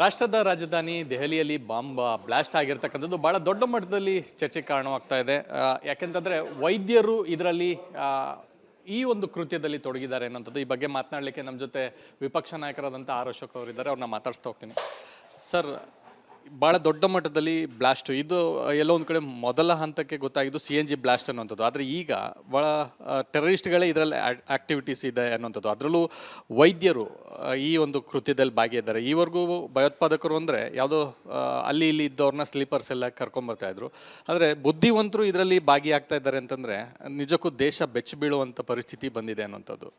ರಾಷ್ಟ್ರದ ರಾಜಧಾನಿ ದೆಹಲಿಯಲ್ಲಿ ಬಾಂಬ್ ಬ್ಲಾಸ್ಟ್ ಆಗಿರ್ತಕ್ಕಂಥದ್ದು ಭಾಳ ದೊಡ್ಡ ಮಟ್ಟದಲ್ಲಿ ಚರ್ಚೆ ಕಾರಣವಾಗ್ತಾ ಇದೆ. ಯಾಕೆಂತಂದರೆ ವೈದ್ಯರು ಇದರಲ್ಲಿ ಈ ಒಂದು ಕೃತ್ಯದಲ್ಲಿ ತೊಡಗಿದ್ದಾರೆ ಅನ್ನೋಂಥದ್ದು ಈ ಬಗ್ಗೆ ಮಾತನಾಡಲಿಕ್ಕೆ ನಮ್ಮ ಜೊತೆ ವಿಪಕ್ಷ ನಾಯಕರಾದಂಥ ಆರ್ ಅಶೋಕ್ ಅವರಿದ್ದಾರೆ, ಅವ್ರನ್ನ ಮಾತಾಡಿಸ್ತಾ ಹೋಗ್ತೀನಿ. ಸರ್ ಭಾಳ ದೊಡ್ಡ ಮಟ್ಟದಲ್ಲಿ ಬ್ಲಾಸ್ಟ್ ಇದು ಎಲ್ಲೋ ಒಂದು ಕಡೆ ಮೊದಲ ಹಂತಕ್ಕೆ ಗೊತ್ತಾಗಿದ್ದು ಸಿ ಎನ್ ಜಿ ಬ್ಲಾಸ್ಟ್ ಅನ್ನುವಂಥದ್ದು. ಆದರೆ ಈಗ ಭಾಳ ಟೆರರಿಸ್ಟ್ಗಳೇ ಇದರಲ್ಲಿ ಆಕ್ಟಿವಿಟೀಸ್ ಇದೆ ಅನ್ನುವಂಥದ್ದು. ಅದರಲ್ಲೂ ವೈದ್ಯರು ಈ ಒಂದು ಕೃತ್ಯದಲ್ಲಿ ಭಾಗಿಯಾದ್ದಾರೆ ಈವರೆಗೂ ಭಯೋತ್ಪಾದಕರು ಅಂದರೆ ಯಾವುದೋ ಅಲ್ಲಿ ಇಲ್ಲಿ ಇದ್ದವ್ರನ್ನ ಸ್ಲೀಪರ್ಸ್ ಎಲ್ಲ ಕರ್ಕೊಂಬರ್ತಾ ಇದ್ರು. ಆದರೆ ಬುದ್ಧಿವಂತರು ಇದರಲ್ಲಿ ಭಾಗಿಯಾಗ್ತಾ ಇದ್ದಾರೆ ಅಂತಂದರೆ ನಿಜಕ್ಕೂ ದೇಶ ಬೆಚ್ಚಿ ಬೀಳುವಂಥ ಪರಿಸ್ಥಿತಿ ಬಂದಿದೆ ಅನ್ನುವಂಥದ್ದು.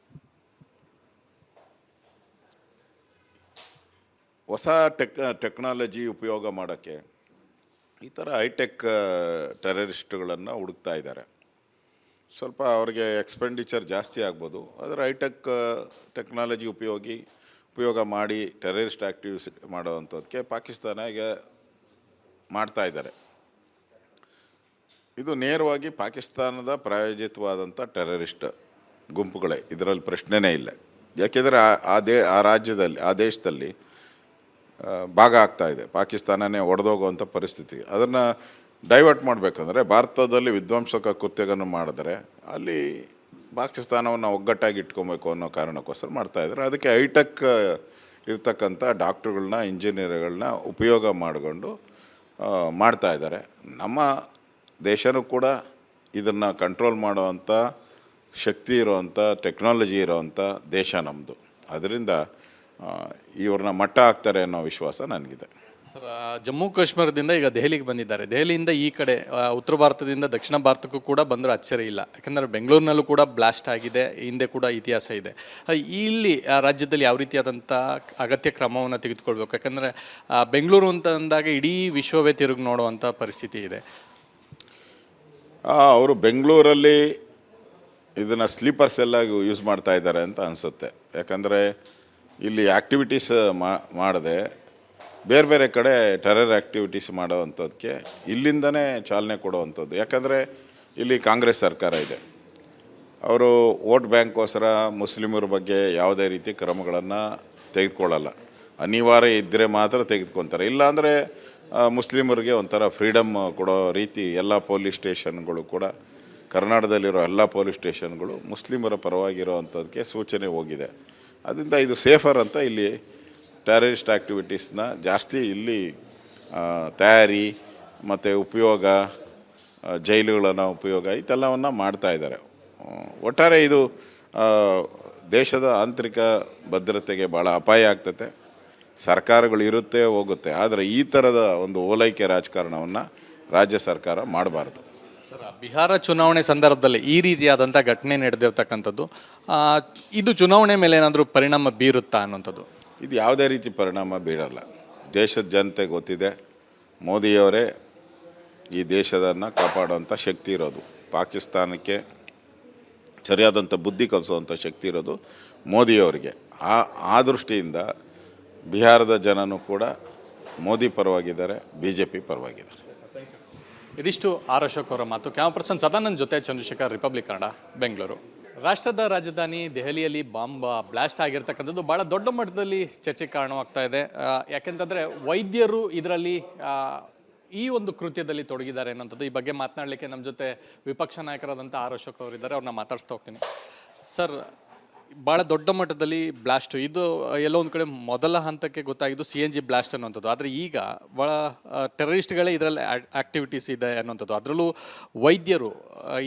ಹೊಸ ಟೆಕ್, ಟೆಕ್ನಾಲಜಿ ಉಪಯೋಗ ಮಾಡೋಕ್ಕೆ ಈ ಥರ ಹೈಟೆಕ್ ಟೆರರಿಸ್ಟ್ಗಳನ್ನು ಹುಡುಕ್ತಾ ಇದ್ದಾರೆ. ಸ್ವಲ್ಪ ಅವ್ರಿಗೆ ಎಕ್ಸ್ಪೆಂಡಿಚರ್ ಜಾಸ್ತಿ ಆಗ್ಬೋದು. ಆದರೆ ಹೈಟೆಕ್ ಟೆಕ್ನಾಲಜಿ ಉಪಯೋಗಿ, ಉಪಯೋಗ ಮಾಡಿ ಟೆರರಿಸ್ಟ್ ಆ್ಯಕ್ಟಿವ್ಸ್ ಮಾಡೋವಂಥದ್ದಕ್ಕೆ ಪಾಕಿಸ್ತಾನ ಈಗ ಮಾಡ್ತಾ ಇದ್ದಾರೆ. ಇದು ನೇರವಾಗಿ ಪಾಕಿಸ್ತಾನದ ಪ್ರಾಯೋಜಿತವಾದಂಥ ಟೆರರಿಸ್ಟ್ ಗುಂಪುಗಳೇ. ಇದರಲ್ಲಿ ಪ್ರಶ್ನೆನೇ ಇಲ್ಲ. ಯಾಕೆಂದರೆ ಆ- ದೇ, ಆ ರಾಜ್ಯದಲ್ಲಿ, ಆ ದೇಶದಲ್ಲಿ ಭಾಗ ಆಗ್ತಾ ಇದೆ. ಪಾಕಿಸ್ತಾನನೇ ಒಡೆದೋಗುವಂಥ ಪರಿಸ್ಥಿತಿ. ಅದನ್ನು ಡೈವರ್ಟ್ ಮಾಡಬೇಕಂದ್ರೆ ಭಾರತದಲ್ಲಿ ವಿಧ್ವಂಸಕ ಕೃತ್ಯಗಳನ್ನು ಮಾಡಿದ್ರೆ ಅಲ್ಲಿ ಪಾಕಿಸ್ತಾನವನ್ನು ಒಗ್ಗಟ್ಟಾಗಿ ಇಟ್ಕೊಬೇಕು ಅನ್ನೋ ಕಾರಣಕ್ಕೋಸ್ಕರ ಮಾಡ್ತಾ ಇದ್ದಾರೆ. ಅದಕ್ಕೆ ಹೈಟೆಕ್ ಇರ್ತಕ್ಕಂಥ ಡಾಕ್ಟ್ರುಗಳನ್ನ, ಇಂಜಿನಿಯರ್ಗಳನ್ನ ಉಪಯೋಗ ಮಾಡಿಕೊಂಡು ಮಾಡ್ತಾ ಇದ್ದಾರೆ. ನಮ್ಮ ದೇಶನೂ ಕೂಡ ಇದನ್ನು ಕಂಟ್ರೋಲ್ ಮಾಡುವಂಥ ಶಕ್ತಿ ಇರುವಂಥ ಟೆಕ್ನಾಲಜಿ ಇರುವಂಥ ದೇಶ ನಮ್ಮದು ಅದರಿಂದ ಇವ್ರನ್ನ ಮಟ್ಟ ಹಾಕ್ತಾರೆ ಅನ್ನೋ ವಿಶ್ವಾಸ ನನಗಿದೆ. ಸರ್, ಜಮ್ಮು ಕಾಶ್ಮೀರದಿಂದ ಈಗ ದೆಹಲಿಗೆ ಬಂದಿದ್ದಾರೆ. ದೆಹಲಿಯಿಂದ ಈ ಕಡೆ ಉತ್ತರ ಭಾರತದಿಂದ ದಕ್ಷಿಣ ಭಾರತಕ್ಕೂ ಕೂಡ ಬಂದರೂ ಅಚ್ಚರಿ ಇಲ್ಲ. ಯಾಕಂದರೆ ಬೆಂಗಳೂರಿನಲ್ಲೂ ಕೂಡ ಬ್ಲಾಸ್ಟ್ ಆಗಿದೆ ಹಿಂದೆ ಕೂಡ ಇತಿಹಾಸ ಇದೆ. ಇಲ್ಲಿ ಆ, ರಾಜ್ಯದಲ್ಲಿ ಯಾವ ರೀತಿಯಾದಂಥ ಅಗತ್ಯ ಕ್ರಮವನ್ನು ತೆಗೆದುಕೊಳ್ಬೇಕು? ಯಾಕಂದರೆ ಬೆಂಗಳೂರು ಅಂತ ಅಂದಾಗ ಇಡೀ ವಿಶ್ವವೇ ತಿರುಗಿ ನೋಡುವಂಥ ಪರಿಸ್ಥಿತಿ ಇದೆ. ಅವರು ಬೆಂಗಳೂರಲ್ಲಿ ಇದನ್ನು ಸ್ಲೀಪರ್ಸ್ ಎಲ್ಲ ಯೂಸ್ ಮಾಡ್ತಾ ಇದ್ದಾರೆ ಅಂತ ಅನಿಸುತ್ತೆ. ಯಾಕಂದರೆ ಇಲ್ಲಿ ಆ್ಯಕ್ಟಿವಿಟೀಸ್ ಮಾಡದೆ ಬೇರೆ ಬೇರೆ ಕಡೆ ಟೆರರ್ ಆ್ಯಕ್ಟಿವಿಟೀಸ್ ಮಾಡೋವಂಥದ್ದಕ್ಕೆ ಇಲ್ಲಿಂದನೇ ಚಾಲನೆ ಕೊಡುವಂಥದ್ದು. ಯಾಕಂದರೆ ಇಲ್ಲಿ ಕಾಂಗ್ರೆಸ್ ಸರ್ಕಾರ ಇದೆ. ಅವರು ವೋಟ್ ಬ್ಯಾಂಕ್ಗೋಸ್ಕರ ಮುಸ್ಲಿಮರ ಬಗ್ಗೆ ಯಾವುದೇ ರೀತಿ ಕ್ರಮಗಳನ್ನು ತೆಗೆದುಕೊಳ್ಳಲ್ಲ. ಅನಿವಾರ್ಯ ಇದ್ದರೆ ಮಾತ್ರ ತೆಗೆದುಕೊತಾರೆ. ಇಲ್ಲಾಂದರೆ ಮುಸ್ಲಿಮರಿಗೆ ಒಂಥರ ಫ್ರೀಡಮ್ ಕೊಡೋ ರೀತಿ ಎಲ್ಲ ಪೊಲೀಸ್ ಸ್ಟೇಷನ್ಗಳು ಕೂಡ, ಕರ್ನಾಟಕದಲ್ಲಿರೋ ಎಲ್ಲ ಪೊಲೀಸ್ ಸ್ಟೇಷನ್ಗಳು ಮುಸ್ಲಿಮರ ಪರವಾಗಿರೋ ಅಂಥದ್ದಕ್ಕೆ ಸೂಚನೆ ಹೋಗಿದೆ. ಅದರಿಂದ ಇದು ಸೇಫರ್ ಅಂತ ಇಲ್ಲಿ ಟೆರರಿಸ್ಟ್ ಆ್ಯಕ್ಟಿವಿಟೀಸ್ನ ಜಾಸ್ತಿ ಇಲ್ಲಿ ತಯಾರಿ ಮತ್ತು ಉಪಯೋಗ ಜೈಲುಗಳನ್ನು ಉಪಯೋಗ ಇದೆಲ್ಲವನ್ನು ಮಾಡ್ತಾ ಇದ್ದಾರೆ. ಒಟ್ಟಾರೆ ಇದು ದೇಶದ ಆಂತರಿಕ ಭದ್ರತೆಗೆ ಭಾಳ ಅಪಾಯ ಆಗ್ತದೆ ಸರ್ಕಾರಗಳು ಇರುತ್ತೆ ಹೋಗುತ್ತೆ, ಆದರೆ ಈ ಥರದ ಒಂದು ಓಲೈಕೆ ರಾಜಕಾರಣವನ್ನು ರಾಜ್ಯ ಸರ್ಕಾರ ಮಾಡಬಾರ್ದು. ಸರ್ ಬಿಹಾರ ಚುನಾವಣೆ ಸಂದರ್ಭದಲ್ಲಿ ಈ ರೀತಿಯಾದಂಥ ಘಟನೆ ನಡೆದಿರ್ತಕ್ಕಂಥದ್ದು ಇದು ಚುನಾವಣೆ ಮೇಲೆ ಏನಾದರೂ ಪರಿಣಾಮ ಬೀರುತ್ತಾ ಅನ್ನೋಂಥದ್ದು ಇದು ಯಾವುದೇ ರೀತಿ ಪರಿಣಾಮ ಬೀರಲ್ಲ. ದೇಶದ ಜನತೆ ಗೊತ್ತಿದೆ, ಮೋದಿಯವರೇ ಈ ದೇಶದನ್ನು ಕಾಪಾಡುವಂಥ ಶಕ್ತಿ ಇರೋದು. ಪಾಕಿಸ್ತಾನಕ್ಕೆ ಸರಿಯಾದಂಥ ಬುದ್ಧಿ ಕಲಿಸುವಂಥ ಶಕ್ತಿ ಇರೋದು ಮೋದಿಯವರಿಗೆ. ಆ ಆ ದೃಷ್ಟಿಯಿಂದ ಬಿಹಾರದ ಜನನೂ ಕೂಡ ಮೋದಿ ಪರವಾಗಿದ್ದಾರೆ ಬಿ ಜೆ ಪಿ ಪರವಾಗಿದ್ದಾರೆ. ಇದಿಷ್ಟು ಆರ್ ಅಶೋಕ್ ಅವರ ಮಾತು. ಕ್ಯಾಮ ಪರ್ಸನ್ ಸದಾನಂದ್ ಜೊತೆ ಚಂದ್ರಶೇಖರ್ ರಿಪಬ್ಲಿಕ್ ಕನ್ನಡ ಬೆಂಗಳೂರು ರಾಷ್ಟ್ರದ ರಾಜಧಾನಿ ದೆಹಲಿಯಲ್ಲಿ ಬಾಂಬ್ ಬ್ಲಾಸ್ಟ್ ಆಗಿರ್ತಕ್ಕಂಥದ್ದು ಬಹಳ ದೊಡ್ಡ ಮಟ್ಟದಲ್ಲಿ ಚರ್ಚೆಗೆ ಕಾರಣವಾಗ್ತಾ ಇದೆ. ಯಾಕೆಂತಂದ್ರೆ ವೈದ್ಯರು ಇದರಲ್ಲಿ ಈ ಒಂದು ಕೃತ್ಯದಲ್ಲಿ ತೊಡಗಿದ್ದಾರೆ ಅನ್ನೋಂಥದ್ದು. ಈ ಬಗ್ಗೆ ಮಾತನಾಡಲಿಕ್ಕೆ ನಮ್ಮ ಜೊತೆ ವಿಪಕ್ಷ ನಾಯಕರಾದಂಥ ಆರ್ ಅಶೋಕ್ ಅವರಿದ್ದಾರೆ. ಅವ್ರನ್ನ ಮಾತಾಡಿಸ್ತಾ ಹೋಗ್ತೀನಿ. ಸರ್ ಭಾಳ ದೊಡ್ಡ ಮಟ್ಟದಲ್ಲಿ ಬ್ಲಾಸ್ಟ್ ಇದು ಎಲ್ಲೋ ಒಂದು ಕಡೆ ಮೊದಲ ಹಂತಕ್ಕೆ ಗೊತ್ತಾಗಿದ್ದು ಸಿ ಎನ್ ಜಿ ಬ್ಲಾಸ್ಟ್ ಅನ್ನುವಂಥದ್ದು. ಆದರೆ ಈಗ ಭಾಳ ಟೆರರಿಸ್ಟ್ಗಳೇ ಇದರಲ್ಲಿ ಆಕ್ಟಿವಿಟೀಸ್ ಇದೆ ಅನ್ನುವಂಥದ್ದು. ಅದರಲ್ಲೂ ವೈದ್ಯರು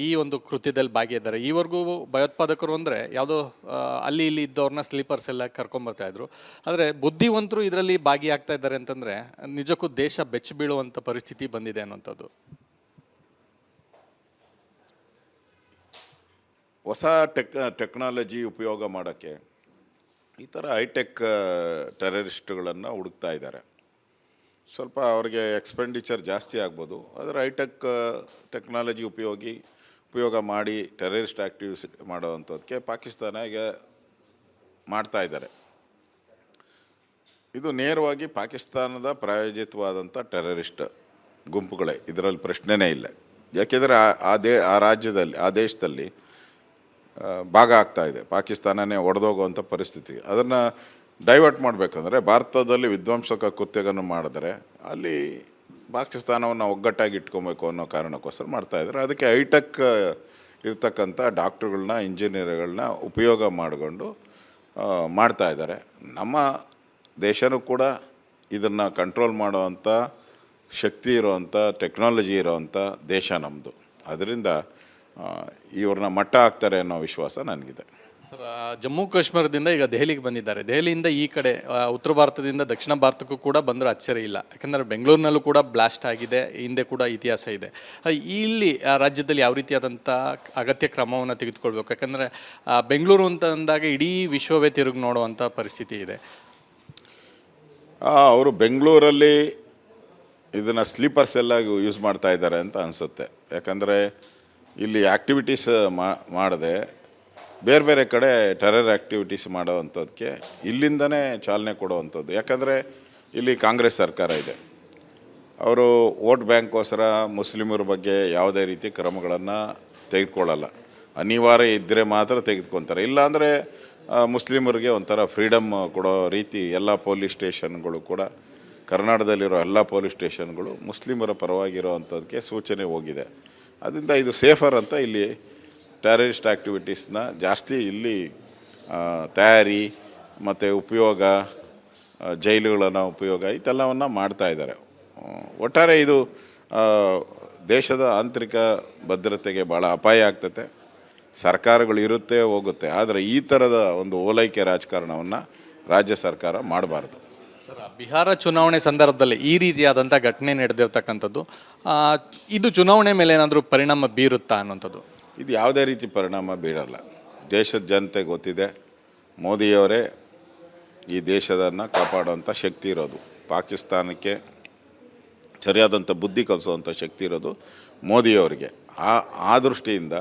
ಈ ಒಂದು ಕೃತ್ಯದಲ್ಲಿ ಭಾಗಿಯಾದ್ದಾರೆ ಈವರೆಗೂ ಭಯೋತ್ಪಾದಕರು ಅಂದರೆ ಯಾವುದೋ ಅಲ್ಲಿ ಇಲ್ಲಿ ಇದ್ದವ್ರನ್ನ ಸ್ಲೀಪರ್ಸ್ ಎಲ್ಲ ಕರ್ಕೊಂಬರ್ತಾ ಇದ್ರು. ಆದರೆ ಬುದ್ಧಿವಂತರು ಇದರಲ್ಲಿ ಭಾಗಿಯಾಗ್ತಾ ಇದ್ದಾರೆ ಅಂತಂದರೆ ನಿಜಕ್ಕೂ ದೇಶ ಬೆಚ್ಚಿ ಬೀಳುವಂಥ ಪರಿಸ್ಥಿತಿ ಬಂದಿದೆ ಅನ್ನುವಂಥದ್ದು. ಹೊಸ ಟೆಕ್, ಟೆಕ್ನಾಲಜಿ ಉಪಯೋಗ ಮಾಡೋಕ್ಕೆ ಈ ಥರ ಹೈಟೆಕ್ ಟೆರರಿಸ್ಟ್ಗಳನ್ನು ಹುಡುಕ್ತಾ ಇದ್ದಾರೆ. ಸ್ವಲ್ಪ ಅವ್ರಿಗೆ ಎಕ್ಸ್ಪೆಂಡಿಚರ್ ಜಾಸ್ತಿ ಆಗ್ಬೋದು. ಆದರೆ ಹೈಟೆಕ್ ಟೆಕ್ನಾಲಜಿ ಉಪಯೋಗಿ, ಉಪಯೋಗ ಮಾಡಿ ಟೆರರಿಸ್ಟ್ ಆ್ಯಕ್ಟಿವ್ಸ್ ಮಾಡೋವಂಥದ್ದಕ್ಕೆ ಪಾಕಿಸ್ತಾನ ಈಗ ಮಾಡ್ತಾ ಇದ್ದಾರೆ. ಇದು ನೇರವಾಗಿ ಪಾಕಿಸ್ತಾನದ ಪ್ರಾಯೋಜಿತವಾದಂಥ ಟೆರರಿಸ್ಟ್ ಗುಂಪುಗಳೇ. ಇದರಲ್ಲಿ ಪ್ರಶ್ನೆನೇ ಇಲ್ಲ. ಯಾಕೆಂದರೆ ಆ- ದೇ, ಆ ರಾಜ್ಯದಲ್ಲಿ, ಆ ದೇಶದಲ್ಲಿ ಭಾಗ ಆಗ್ತಾ ಇದೆ. ಪಾಕಿಸ್ತಾನನೇ ಒಡೆದೋಗುವಂಥ ಪರಿಸ್ಥಿತಿ. ಅದನ್ನು ಡೈವರ್ಟ್ ಮಾಡಬೇಕಂದ್ರೆ ಭಾರತದಲ್ಲಿ ವಿಧ್ವಂಸಕ ಕೃತ್ಯಗಳನ್ನು ಮಾಡಿದ್ರೆ ಅಲ್ಲಿ ಪಾಕಿಸ್ತಾನವನ್ನು ಒಗ್ಗಟ್ಟಾಗಿ ಇಟ್ಕೊಬೇಕು ಅನ್ನೋ ಕಾರಣಕ್ಕೋಸ್ಕರ ಮಾಡ್ತಾ ಇದ್ದಾರೆ. ಅದಕ್ಕೆ ಹೈಟೆಕ್ ಇರ್ತಕ್ಕಂಥ ಡಾಕ್ಟ್ರುಗಳನ್ನ ಇಂಜಿನಿಯರ್ಗಳನ್ನ ಉಪಯೋಗ ಮಾಡಿಕೊಂಡು ಆ, ಮಾಡ್ತಾ ಇದ್ದಾರೆ. ನಮ್ಮ ದೇಶನೂ ಕೂಡ ಇದನ್ನು ಕಂಟ್ರೋಲ್ ಮಾಡುವಂಥ ಶಕ್ತಿ ಇರುವಂಥ ಟೆಕ್ನಾಲಜಿ ಇರುವಂಥ ದೇಶ ನಮ್ಮದು ಅದರಿಂದ ಇವ್ರನ್ನ ಮಟ್ಟ ಹಾಕ್ತಾರೆ ಅನ್ನೋ ವಿಶ್ವಾಸ ನನಗಿದೆ. ಸರ್ ಜಮ್ಮು ಕಾಶ್ಮೀರದಿಂದ ಈಗ ದೆಹಲಿಗೆ ಬಂದಿದ್ದಾರೆ. ದೆಹಲಿಯಿಂದ ಈ ಕಡೆ ಉತ್ತರ ಭಾರತದಿಂದ ದಕ್ಷಿಣ ಭಾರತಕ್ಕೂ ಕೂಡ ಬಂದರೂ ಅಚ್ಚರಿ ಇಲ್ಲ. ಯಾಕಂದರೆ ಬೆಂಗಳೂರಿನಲ್ಲೂ ಕೂಡ ಬ್ಲಾಸ್ಟ್ ಆಗಿದೆ ಹಿಂದೆ ಕೂಡ ಇತಿಹಾಸ ಇದೆ. ಇಲ್ಲಿ ಆ, ರಾಜ್ಯದಲ್ಲಿ ಯಾವ ರೀತಿಯಾದಂಥ ಅಗತ್ಯ ಕ್ರಮವನ್ನು ತೆಗೆದುಕೊಳ್ಬೇಕು? ಯಾಕಂದರೆ ಬೆಂಗಳೂರು ಅಂತ ಅಂದಾಗ ಇಡೀ ವಿಶ್ವವೇ ತಿರುಗಿ ನೋಡುವಂಥ ಪರಿಸ್ಥಿತಿ ಇದೆ. ಅವರು ಬೆಂಗಳೂರಲ್ಲಿ ಇದನ್ನು ಸ್ಲೀಪರ್ಸ್ ಎಲ್ಲ ಯೂಸ್ ಮಾಡ್ತಾ ಇದ್ದಾರೆ ಅಂತ ಅನಿಸುತ್ತೆ. ಯಾಕಂದರೆ ಇಲ್ಲಿ ಆ್ಯಕ್ಟಿವಿಟೀಸ್ ಮಾಡದೆ ಬೇರೆ ಬೇರೆ ಕಡೆ ಟೆರರ್ ಆ್ಯಕ್ಟಿವಿಟೀಸ್ ಮಾಡೋವಂಥದ್ದಕ್ಕೆ ಇಲ್ಲಿಂದನೇ ಚಾಲನೆ ಕೊಡುವಂಥದ್ದು. ಯಾಕಂದರೆ ಇಲ್ಲಿ ಕಾಂಗ್ರೆಸ್ ಸರ್ಕಾರ ಇದೆ. ಅವರು ವೋಟ್ ಬ್ಯಾಂಕ್ಗೋಸ್ಕರ ಮುಸ್ಲಿಮರ ಬಗ್ಗೆ ಯಾವುದೇ ರೀತಿ ಕ್ರಮಗಳನ್ನು ತೆಗೆದುಕೊಳ್ಳಲ್ಲ. ಅನಿವಾರ್ಯ ಇದ್ದರೆ ಮಾತ್ರ ತೆಗೆದುಕೊತಾರೆ. ಇಲ್ಲಾಂದರೆ ಮುಸ್ಲಿಮರಿಗೆ ಒಂಥರ ಫ್ರೀಡಮ್ ಕೊಡೋ ರೀತಿ ಎಲ್ಲ ಪೊಲೀಸ್ ಸ್ಟೇಷನ್ಗಳು ಕೂಡ, ಕರ್ನಾಟಕದಲ್ಲಿರೋ ಎಲ್ಲ ಪೊಲೀಸ್ ಸ್ಟೇಷನ್ಗಳು ಮುಸ್ಲಿಮರ ಪರವಾಗಿರೋ ಅಂಥದ್ದಕ್ಕೆ ಸೂಚನೆ ಹೋಗಿದೆ. ಅದರಿಂದ ಇದು ಸೇಫರ್ ಅಂತ ಇಲ್ಲಿ ಟೆರರಿಸ್ಟ್ ಆ್ಯಕ್ಟಿವಿಟೀಸ್ನ ಜಾಸ್ತಿ ಇಲ್ಲಿ ತಯಾರಿ ಮತ್ತು ಉಪಯೋಗ ಜೈಲುಗಳನ್ನು ಉಪಯೋಗ ಇದೆಲ್ಲವನ್ನು ಮಾಡ್ತಾ ಇದ್ದಾರೆ. ಒಟ್ಟಾರೆ ಇದು ದೇಶದ ಆಂತರಿಕ ಭದ್ರತೆಗೆ ಭಾಳ ಅಪಾಯ ಆಗ್ತತೆ. ಸರ್ಕಾರಗಳು ಇರುತ್ತೆ ಹೋಗುತ್ತೆ, ಆದರೆ ಈ ಥರದ ಒಂದು ಓಲೈಕೆ ರಾಜಕಾರಣವನ್ನು ರಾಜ್ಯ ಸರ್ಕಾರ ಮಾಡಬಾರ್ದು. ಸರ್ ಬಿಹಾರ ಚುನಾವಣೆ ಸಂದರ್ಭದಲ್ಲಿ ಈ ರೀತಿಯಾದಂಥ ಘಟನೆ ನಡೆದಿರ್ತಕ್ಕಂಥದ್ದು ಇದು ಚುನಾವಣೆ ಮೇಲೆ ಏನಾದರೂ ಪರಿಣಾಮ ಬೀರುತ್ತಾ ಅನ್ನೋಂಥದ್ದು ಇದು ಯಾವುದೇ ರೀತಿ ಪರಿಣಾಮ ಬೀರಲ್ಲ. ದೇಶದ ಜನತೆ ಗೊತ್ತಿದೆ, ಮೋದಿಯವರೇ ಈ ದೇಶದನ್ನು ಕಾಪಾಡುವಂಥ ಶಕ್ತಿ ಇರೋದು. ಪಾಕಿಸ್ತಾನಕ್ಕೆ ಸರಿಯಾದಂಥ ಬುದ್ಧಿ ಕಲಿಸುವಂಥ ಶಕ್ತಿ ಇರೋದು ಮೋದಿಯವರಿಗೆ. ಆ ಆ ದೃಷ್ಟಿಯಿಂದ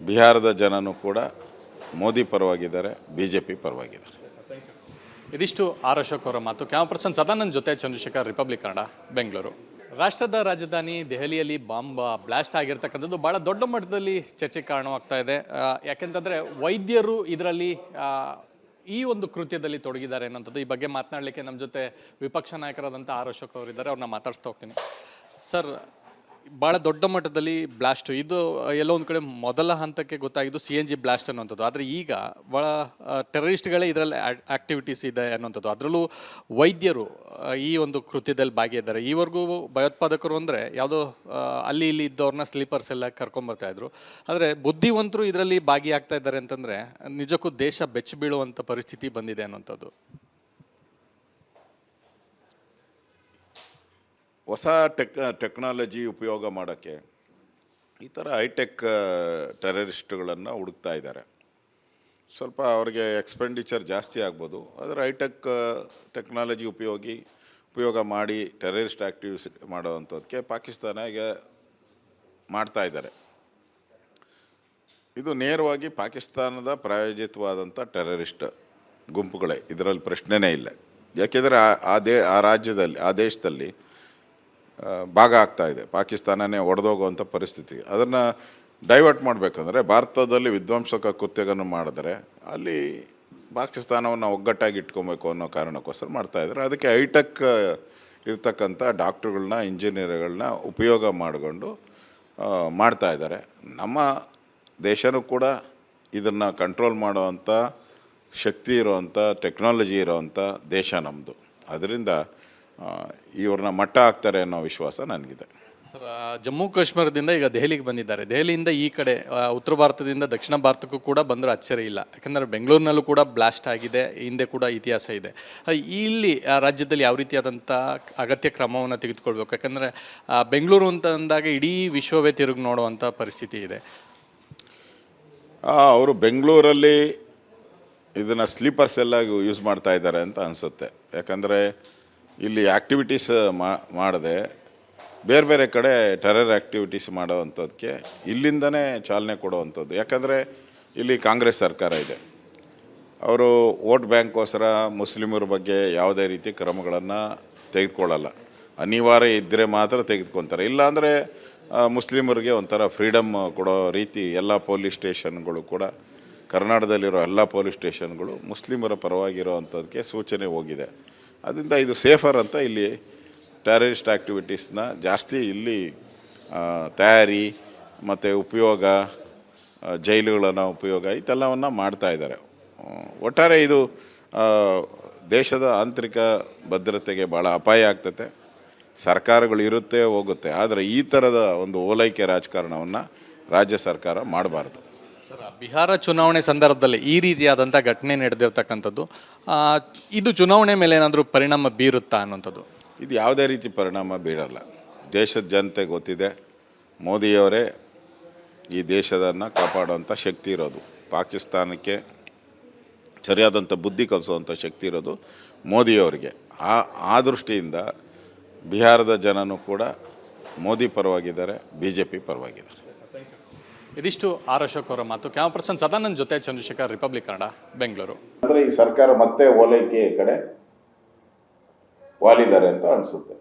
ಬಿಹಾರದ ಜನನೂ ಕೂಡ ಮೋದಿ ಪರವಾಗಿದ್ದಾರೆ ಬಿ ಜೆ ಪಿ ಪರವಾಗಿದ್ದಾರೆ. ಇದಿಷ್ಟು ಆರ್ ಅಶೋಕ್ ಅವರ ಮಾತು. ಕ್ಯಾಮರಾ ಪರ್ಸನ್ ಸದಾನಂದ್ ಜೊತೆ ಚಂದ್ರಶೇಖರ್ ರಿಪಬ್ಲಿಕ್ ಕನ್ನಡ ಬೆಂಗಳೂರು ರಾಷ್ಟ್ರದ ರಾಜಧಾನಿ ದೆಹಲಿಯಲ್ಲಿ ಬಾಂಬ್ ಬ್ಲಾಸ್ಟ್ ಆಗಿರ್ತಕ್ಕಂಥದ್ದು ಭಾಳ ದೊಡ್ಡ ಮಟ್ಟದಲ್ಲಿ ಚರ್ಚೆಗೆ ಕಾರಣವಾಗ್ತಾ ಇದೆ. ಯಾಕೆಂತಂದರೆ ವೈದ್ಯರು ಇದರಲ್ಲಿ ಈ ಒಂದು ಕೃತ್ಯದಲ್ಲಿ ತೊಡಗಿದ್ದಾರೆ ಅನ್ನೋಂಥದ್ದು ಈ ಬಗ್ಗೆ ಮಾತನಾಡಲಿಕ್ಕೆ ನಮ್ಮ ಜೊತೆ ವಿಪಕ್ಷ ನಾಯಕರಾದಂಥ ಆರ್ ಅಶೋಕ್ ಅವರಿದ್ದಾರೆ, ಅವ್ರನ್ನ ಮಾತಾಡಿಸ್ತಾ ಹೋಗ್ತೀನಿ. ಸರ್ ಭಾಳ ದೊಡ್ಡ ಮಟ್ಟದಲ್ಲಿ ಬ್ಲಾಸ್ಟ್ ಇದು ಎಲ್ಲೋ ಒಂದು ಕಡೆ ಮೊದಲ ಹಂತಕ್ಕೆ ಗೊತ್ತಾಗಿದ್ದು ಸಿ ಎನ್ ಜಿ ಬ್ಲಾಸ್ಟ್ ಅನ್ನುವಂಥದ್ದು. ಆದರೆ ಈಗ ಭಾಳ ಟೆರರಿಸ್ಟ್ಗಳೇ ಇದರಲ್ಲಿ ಆಕ್ಟಿವಿಟೀಸ್ ಇದೆ ಅನ್ನುವಂಥದ್ದು. ಅದರಲ್ಲೂ ವೈದ್ಯರು ಈ ಒಂದು ಕೃತ್ಯದಲ್ಲಿ ಭಾಗಿಯಾದ್ದಾರೆ ಈವರೆಗೂ ಭಯೋತ್ಪಾದಕರು ಅಂದರೆ ಯಾವುದೋ ಅಲ್ಲಿ ಇಲ್ಲಿ ಇದ್ದವ್ರನ್ನ ಸ್ಲೀಪರ್ಸ್ ಎಲ್ಲ ಕರ್ಕೊಂಬರ್ತಾ ಇದ್ರು. ಆದರೆ ಬುದ್ಧಿವಂತರು ಇದರಲ್ಲಿ ಭಾಗಿಯಾಗ್ತಾ ಇದ್ದಾರೆ ಅಂತಂದರೆ ನಿಜಕ್ಕೂ ದೇಶ ಬೆಚ್ಚಿ ಬೀಳುವಂಥ ಪರಿಸ್ಥಿತಿ ಬಂದಿದೆ ಅನ್ನುವಂಥದ್ದು. ಹೊಸ ಟೆಕ್, ಟೆಕ್ನಾಲಜಿ ಉಪಯೋಗ ಮಾಡೋಕ್ಕೆ ಈ ಥರ ಹೈಟೆಕ್ ಟೆರರಿಸ್ಟ್ಗಳನ್ನು ಹುಡುಕ್ತಾ ಇದ್ದಾರೆ. ಸ್ವಲ್ಪ ಅವ್ರಿಗೆ ಎಕ್ಸ್ಪೆಂಡಿಚರ್ ಜಾಸ್ತಿ ಆಗ್ಬೋದು. ಆದರೆ ಹೈಟೆಕ್ ಟೆಕ್ನಾಲಜಿ ಉಪಯೋಗಿ, ಉಪಯೋಗ ಮಾಡಿ ಟೆರರಿಸ್ಟ್ ಆ್ಯಕ್ಟಿವಿಸ್ ಮಾಡೋವಂಥದ್ದಕ್ಕೆ ಪಾಕಿಸ್ತಾನ ಈಗ ಮಾಡ್ತಾ ಇದ್ದಾರೆ. ಇದು ನೇರವಾಗಿ ಪಾಕಿಸ್ತಾನದ ಪ್ರಾಯೋಜಿತವಾದಂಥ ಟೆರರಿಸ್ಟ್ ಗುಂಪುಗಳೇ. ಇದರಲ್ಲಿ ಪ್ರಶ್ನೆನೇ ಇಲ್ಲ. ಯಾಕೆಂದರೆ ಆ- ದೇ, ಆ ರಾಜ್ಯದಲ್ಲಿ, ಆ ದೇಶದಲ್ಲಿ ಭಾಗ ಆಗ್ತಾ ಇದೆ. ಪಾಕಿಸ್ತಾನನೇ ಒಡೆದೋಗುವಂಥ ಪರಿಸ್ಥಿತಿ. ಅದನ್ನು ಡೈವರ್ಟ್ ಮಾಡಬೇಕಂದ್ರೆ ಭಾರತದಲ್ಲಿ ವಿಧ್ವಂಸಕ ಕೃತ್ಯಗಳನ್ನು ಮಾಡಿದ್ರೆ ಅಲ್ಲಿ ಪಾಕಿಸ್ತಾನವನ್ನು ಒಗ್ಗಟ್ಟಾಗಿ ಇಟ್ಕೊಬೇಕು ಅನ್ನೋ ಕಾರಣಕ್ಕೋಸ್ಕರ ಮಾಡ್ತಾ ಇದ್ದಾರೆ. ಅದಕ್ಕೆ ಹೈಟೆಕ್ ಇರ್ತಕ್ಕಂಥ ಡಾಕ್ಟ್ರುಗಳನ್ನ, ಇಂಜಿನಿಯರ್ಗಳನ್ನ ಉಪಯೋಗ ಮಾಡಿಕೊಂಡು ಮಾಡ್ತಾ ಇದ್ದಾರೆ. ನಮ್ಮ ದೇಶನೂ ಕೂಡ ಇದನ್ನು ಕಂಟ್ರೋಲ್ ಮಾಡುವಂಥ ಶಕ್ತಿ ಇರುವಂಥ ಟೆಕ್ನಾಲಜಿ ಇರುವಂಥ ದೇಶ ನಮ್ಮದು ಅದರಿಂದ ಇವ್ರನ್ನ ಮಟ್ಟ ಹಾಕ್ತಾರೆ ಅನ್ನೋ ವಿಶ್ವಾಸ ನನಗಿದೆ. ಸರ್ ಜಮ್ಮು ಕಾಶ್ಮೀರದಿಂದ ಈಗ ದೆಹಲಿಗೆ ಬಂದಿದ್ದಾರೆ. ದೆಹಲಿಯಿಂದ ಈ ಕಡೆ ಉತ್ತರ ಭಾರತದಿಂದ ದಕ್ಷಿಣ ಭಾರತಕ್ಕೂ ಕೂಡ ಬಂದರೂ ಅಚ್ಚರಿ ಇಲ್ಲ. ಯಾಕಂದರೆ ಬೆಂಗಳೂರಿನಲ್ಲೂ ಕೂಡ ಬ್ಲಾಸ್ಟ್ ಆಗಿದೆ ಹಿಂದೆ ಕೂಡ ಇತಿಹಾಸ ಇದೆ. ಇಲ್ಲಿ ಆ, ರಾಜ್ಯದಲ್ಲಿ ಯಾವ ರೀತಿಯಾದಂಥ ಅಗತ್ಯ ಕ್ರಮವನ್ನು ತೆಗೆದುಕೊಳ್ಬೇಕು? ಯಾಕಂದರೆ ಬೆಂಗಳೂರು ಅಂತ ಅಂದಾಗ ಇಡೀ ವಿಶ್ವವೇ ತಿರುಗಿ ನೋಡುವಂಥ ಪರಿಸ್ಥಿತಿ ಇದೆ. ಅವರು ಬೆಂಗಳೂರಲ್ಲಿ ಇದನ್ನು ಸ್ಲೀಪರ್ಸ್ ಎಲ್ಲ ಯೂಸ್ ಮಾಡ್ತಾ ಇದ್ದಾರೆ ಅಂತ ಅನಿಸುತ್ತೆ. ಯಾಕಂದರೆ ಇಲ್ಲಿ ಆ್ಯಕ್ಟಿವಿಟೀಸ್ ಮಾಡದೆ ಬೇರೆ ಬೇರೆ ಕಡೆ ಟೆರರ್ ಆ್ಯಕ್ಟಿವಿಟೀಸ್ ಮಾಡೋವಂಥದ್ದಕ್ಕೆ ಇಲ್ಲಿಂದನೇ ಚಾಲನೆ ಕೊಡುವಂಥದ್ದು. ಯಾಕಂದರೆ ಇಲ್ಲಿ ಕಾಂಗ್ರೆಸ್ ಸರ್ಕಾರ ಇದೆ. ಅವರು ವೋಟ್ ಬ್ಯಾಂಕ್ಗೋಸ್ಕರ ಮುಸ್ಲಿಮರ ಬಗ್ಗೆ ಯಾವುದೇ ರೀತಿ ಕ್ರಮಗಳನ್ನು ತೆಗೆದುಕೊಳ್ಳಲ್ಲ. ಅನಿವಾರ್ಯ ಇದ್ದರೆ ಮಾತ್ರ ತೆಗೆದುಕೊತಾರೆ. ಇಲ್ಲಾಂದರೆ ಮುಸ್ಲಿಮರಿಗೆ ಒಂಥರ ಫ್ರೀಡಮ್ ಕೊಡೋ ರೀತಿ ಎಲ್ಲ ಪೊಲೀಸ್ ಸ್ಟೇಷನ್ಗಳು ಕೂಡ, ಕರ್ನಾಟಕದಲ್ಲಿರೋ ಎಲ್ಲ ಪೊಲೀಸ್ ಸ್ಟೇಷನ್ಗಳು ಮುಸ್ಲಿಮರ ಪರವಾಗಿರೋ ಅಂಥದ್ದಕ್ಕೆ ಸೂಚನೆ ಹೋಗಿದೆ. ಅದರಿಂದ ಇದು ಸೇಫರ್ ಅಂತ ಇಲ್ಲಿ ಟೆರರಿಸ್ಟ್ ಆ್ಯಕ್ಟಿವಿಟೀಸ್ನ ಜಾಸ್ತಿ ಇಲ್ಲಿ ತಯಾರಿ ಮತ್ತು ಉಪಯೋಗ ಜೈಲುಗಳನ್ನು ಉಪಯೋಗ ಇದೆಲ್ಲವನ್ನು ಮಾಡ್ತಾ ಇದ್ದಾರೆ. ಒಟ್ಟಾರೆ ಇದು ದೇಶದ ಆಂತರಿಕ ಭದ್ರತೆಗೆ ಭಾಳ ಅಪಾಯ ಆಗ್ತತೆ. ಸರ್ಕಾರಗಳು ಇರುತ್ತೆ ಹೋಗುತ್ತೆ, ಆದರೆ ಈ ಥರದ ಒಂದು ಓಲೈಕೆ ರಾಜಕಾರಣವನ್ನು ರಾಜ್ಯ ಸರ್ಕಾರ ಮಾಡಬಾರ್ದು. ಸರ್ ಬಿಹಾರ ಚುನಾವಣೆ ಸಂದರ್ಭದಲ್ಲಿ ಈ ರೀತಿಯಾದಂಥ ಘಟನೆ ನಡೆದಿರ್ತಕ್ಕಂಥದ್ದು ಇದು ಚುನಾವಣೆ ಮೇಲೆ ಏನಾದರೂ ಪರಿಣಾಮ ಬೀರುತ್ತಾ ಅನ್ನೋಂಥದ್ದು ಇದು ಯಾವುದೇ ರೀತಿ ಪರಿಣಾಮ ಬೀರಲ್ಲ. ದೇಶದ ಜನತೆ ಗೊತ್ತಿದೆ, ಮೋದಿಯವರೇ ಈ ದೇಶದನ್ನು ಕಾಪಾಡುವಂಥ ಶಕ್ತಿ ಇರೋದು. ಪಾಕಿಸ್ತಾನಕ್ಕೆ ಸರಿಯಾದಂಥ ಬುದ್ಧಿ ಕಲಿಸುವಂಥ ಶಕ್ತಿ ಇರೋದು ಮೋದಿಯವರಿಗೆ. ಆ ಆ ದೃಷ್ಟಿಯಿಂದ ಬಿಹಾರದ ಜನನೂ ಕೂಡ ಮೋದಿ ಪರವಾಗಿದ್ದಾರೆ ಬಿ ಜೆ ಪಿ ಪರವಾಗಿದ್ದಾರೆ. ಇದಿಷ್ಟು ಆರ್ ಅವರ ಮಾತು. ಕ್ಯಾಮರಾ ಪರ್ಸನ್ ಸದಾನಂದ್ ಜೊತೆ ಚಂದ್ರಶೇಖರ್ ರಿಪಬ್ಲಿಕ್ ಕನ್ನಡ ಬೆಂಗಳೂರು ಅಂದರೆ ಈ ಸರ್ಕಾರ ಮತ್ತೆ ಓಲೈಕೆ ಕಡೆ ವಾಲಿದ್ದಾರೆ ಅಂತ ಅನಿಸುತ್ತೆ.